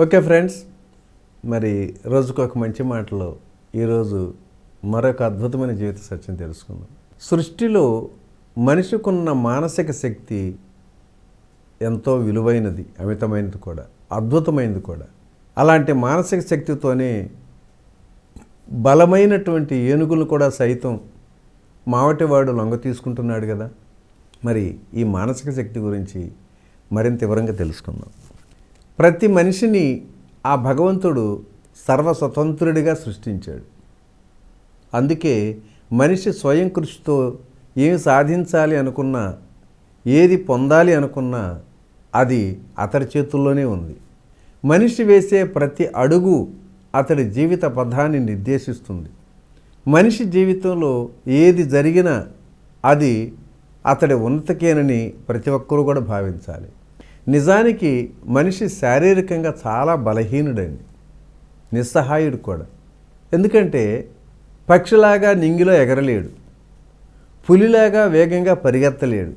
Okay friends మరి రోజుకు ఒక మంచి మాటలో ఈరోజు మరొక అద్భుతమైన జీవిత సత్యం తెలుసుకుందాం. సృష్టిలో మనిషికున్న మానసిక శక్తి ఎంతో విలువైనది అమితమైనది కూడా అద్భుతమైనది కూడా. అలాంటి మానసిక శక్తితోనే బలమైనటువంటి ఏనుగులు కూడా సైతం మావటివాడు లొంగ తీసుకుంటున్నాడు కదా. మరి ఈ మానసిక శక్తి గురించి మరింత వివరంగా తెలుసుకుందాం. ప్రతి మనిషిని ఆ భగవంతుడు సర్వస్వతంత్రుడిగా సృష్టించాడు. అందుకే మనిషి స్వయం కృషితో ఏమి సాధించాలి అనుకున్నా ఏది పొందాలి అనుకున్నా అది అతడి చేతుల్లోనే ఉంది. మనిషి వేసే ప్రతి అడుగు అతడి జీవిత పథాన్ని నిర్దేశిస్తుంది. మనిషి జీవితంలో ఏది జరిగినా అది అతడి ఉన్నతకేనని ప్రతి ఒక్కరూ కూడా భావించాలి. నిజానికి మనిషి శారీరకంగా చాలా బలహీనుడండి. నిస్సహాయుడు కూడా. ఎందుకంటే పక్షిలాగా నింగిలో ఎగరలేడు. పులిలాగా వేగంగా పరిగెత్తలేడు.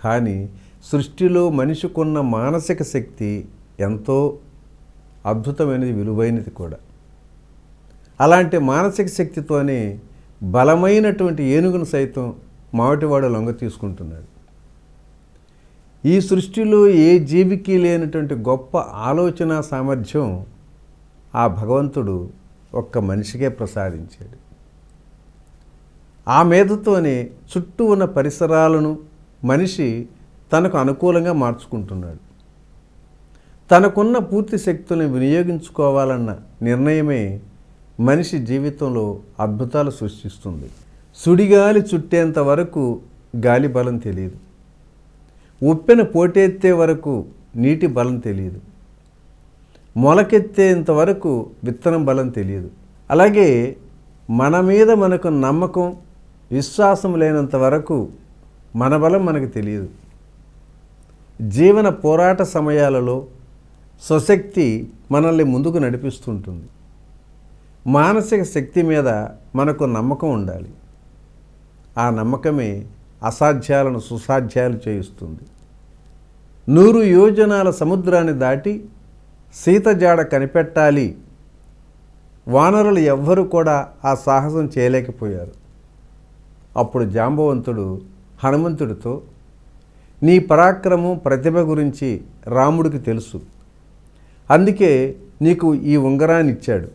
కానీ సృష్టిలో మనిషికున్న మానసిక శక్తి ఎంతో అద్భుతమైనది విలువైనది కూడా. అలాంటి మానసిక శక్తితోనే బలమైనటువంటి ఏనుగును సైతం మావటివాడు లొంగ తీసుకుంటున్నాడు. ఈ సృష్టిలో ఏ జీవికి లేనటువంటి గొప్ప ఆలోచన సామర్థ్యం ఆ భగవంతుడు ఒక్క మనిషికే ప్రసాదించాడు. ఆ మేధతోనే చుట్టూ ఉన్న పరిసరాలను మనిషి తనకు అనుకూలంగా మార్చుకుంటున్నాడు. తనకున్న పూర్తి శక్తులను వినియోగించుకోవాలన్న నిర్ణయమే మనిషి జీవితంలో అద్భుతాలు సృష్టిస్తుంది. సుడిగాలి చుట్టేంత వరకు గాలి బలం తెలియదు. ఉప్పెన పోటెత్తే వరకు నీటి బలం తెలియదు. మొలకెత్తేంత వరకు విత్తనం బలం తెలియదు. అలాగే మన మీద మనకు నమ్మకం విశ్వాసం లేనంత వరకు మన బలం మనకు తెలియదు. జీవన పోరాట సమయాలలో స్వశక్తి మనల్ని ముందుకు నడిపిస్తుంటుంది. మానసిక శక్తి మీద మనకు నమ్మకం ఉండాలి. ఆ నమ్మకమే అసాధ్యాలను సుసాధ్యాలు చేయిస్తుంది. నూరు యోజనాల సముద్రాన్ని దాటి సీత జాడ కనిపెట్టాలి. వానరులు ఎవ్వరూ కూడా ఆ సాహసం చేయలేకపోయారు. అప్పుడు జాంబవంతుడు హనుమంతుడితో నీ పరాక్రమం ప్రతిభ గురించి రాముడికి తెలుసు. అందుకే నీకు ఈ ఉంగరాన్ని ఇచ్చాడు.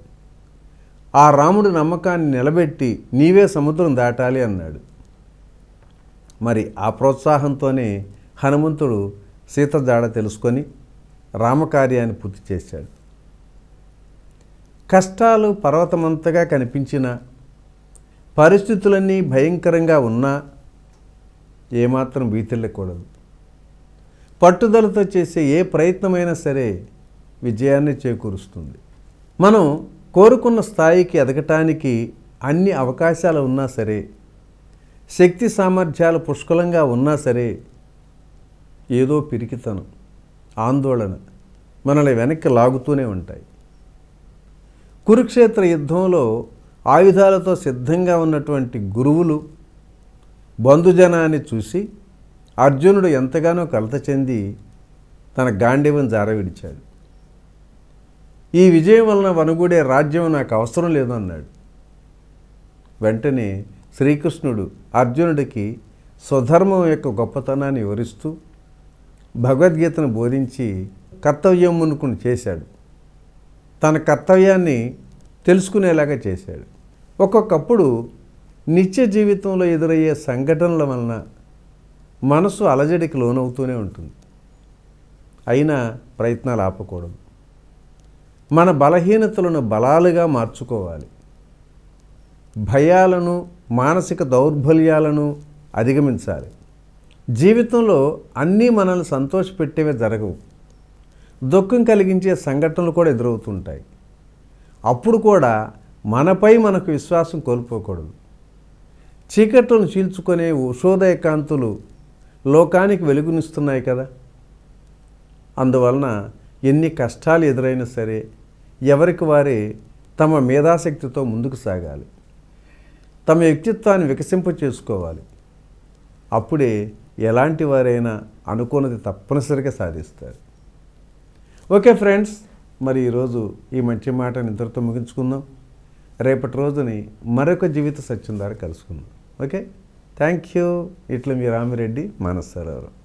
ఆ రాముడి నమ్మకాన్ని నిలబెట్టి నీవే సముద్రం దాటాలి అన్నాడు. మరి ఆ ప్రోత్సాహంతోనే హనుమంతుడు సీత జాడ తెలుసుకొని రామకార్యాన్ని పూర్తి చేశాడు. కష్టాలు పర్వతమంతగా కనిపించిన పరిస్థితులన్నీ భయంకరంగా ఉన్నా ఏమాత్రం వీతిల్లకూడదు. పట్టుదలతో చేసే ఏ ప్రయత్నమైనా సరే విజయాన్ని చేకూరుస్తుంది. మనం కోరుకున్న స్థాయికి ఎదగటానికి అన్ని అవకాశాలు ఉన్నా సరే శక్తి సామర్థ్యాలు పుష్కలంగా ఉన్నా సరే ఏదో పిరికితనం ఆందోళన మనల్ని వెనక్కి లాగుతూనే ఉంటాయి. కురుక్షేత్ర యుద్ధంలో ఆయుధాలతో సిద్ధంగా ఉన్నటువంటి గురువులు బంధుజనాన్ని చూసి అర్జునుడు ఎంతగానో కలత చెంది తన గాంధీవం జారవిడిచాడు. ఈ విజయం వలన వనుగుడే రాజ్యం నాకు అవసరం లేదు అన్నాడు వెంటనే శ్రీకృష్ణుడు అర్జునుడికి స్వధర్మం యొక్క గొప్పతనాన్ని వివరిస్తూ భగవద్గీతను బోధించి కర్తవ్యం మునుకుని చేశాడు. తన కర్తవ్యాన్ని తెలుసుకునేలాగా చేశాడు. ఒక్కొక్కప్పుడు నిత్య జీవితంలో ఎదురయ్యే సంఘటనల వలన మనసు అలజడికి లోనవుతూనే ఉంటుంది. అయినా ప్రయత్నాలు ఆపకూడదు. మన బలహీనతలను బలాలుగా మార్చుకోవాలి. భయాలను మానసిక దౌర్బల్యాలను అధిగమించాలి. జీవితంలో అన్నీ మనల్ని సంతోషపెట్టేవే జరగవు. దుఃఖం కలిగించే సంఘటనలు కూడా ఎదురవుతుంటాయి. అప్పుడు కూడా మనపై మనకు విశ్వాసం కోల్పోకూడదు. చీకట్లను చీల్చుకునే ఉషోదయ కాంతులు లోకానికి వెలుగునిస్తున్నాయి కదా. అందువలన ఎన్ని కష్టాలు ఎదురైనా సరే ఎవరికి వారే తమ మేధాశక్తితో ముందుకు సాగాలి. తమ వ్యక్తిత్వాన్ని వికసింప చేసుకోవాలి అప్పుడే ఎలాంటి వారైనా అనుకున్నది తప్పనిసరిగా సాధిస్తారు. ఓకే ఫ్రెండ్స్ మరి ఈరోజు ఈ మంచి మాటను ఇద్దరితో ముగించుకుందాం. రేపటి రోజుని మరొక జీవిత సత్యం ద్వారా కలుసుకుందాం. ఓకే? థ్యాంక్ యూ ఇట్లా మీ రామిరెడ్డి మానసరావు